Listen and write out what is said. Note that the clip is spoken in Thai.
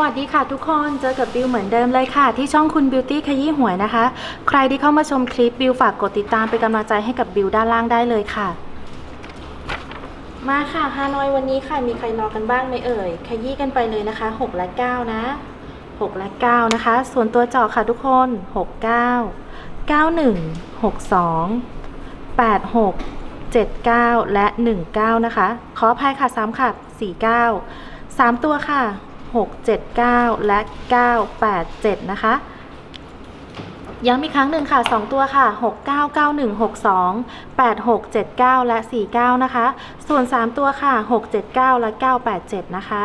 วัสดีค่ะทุกคนเจอกับบิวเหมือนเดิมเลยค่ะ ที่ช่องคุณบิวตี้ขยี้หวยนะคะ ใครที่เข้ามาชมคลิปบิวฝากกดติดตามเป็นกำลังใจให้กับบิวด้านล่างได้เลยค่ะ มาค่ะฮานอยวันนี้ค่ะมีใครรอกันบ้างไหมเอ่ย ขยี้กันไปเลยนะคะ 6 และ 9 นะ 6 และ 9 นะคะ ส่วนตัวเจาะค่ะทุกคน 6 9 91 62 86 79 และ 19 นะคะ ขออภัยค่ะซ้ำค่ะ 49 3 ตัวค่ะ 6 7 9 และ 9 8 7 นะคะย้ำอีกครั้งหนึ่งค่ะ 2 ตัวค่ะ 6 9 9 1 6 2 8 6 7 9 และ 49 นะคะ ส่วน 3 ตัวค่ะ 6 7 9 และ 9 8 7 นะคะ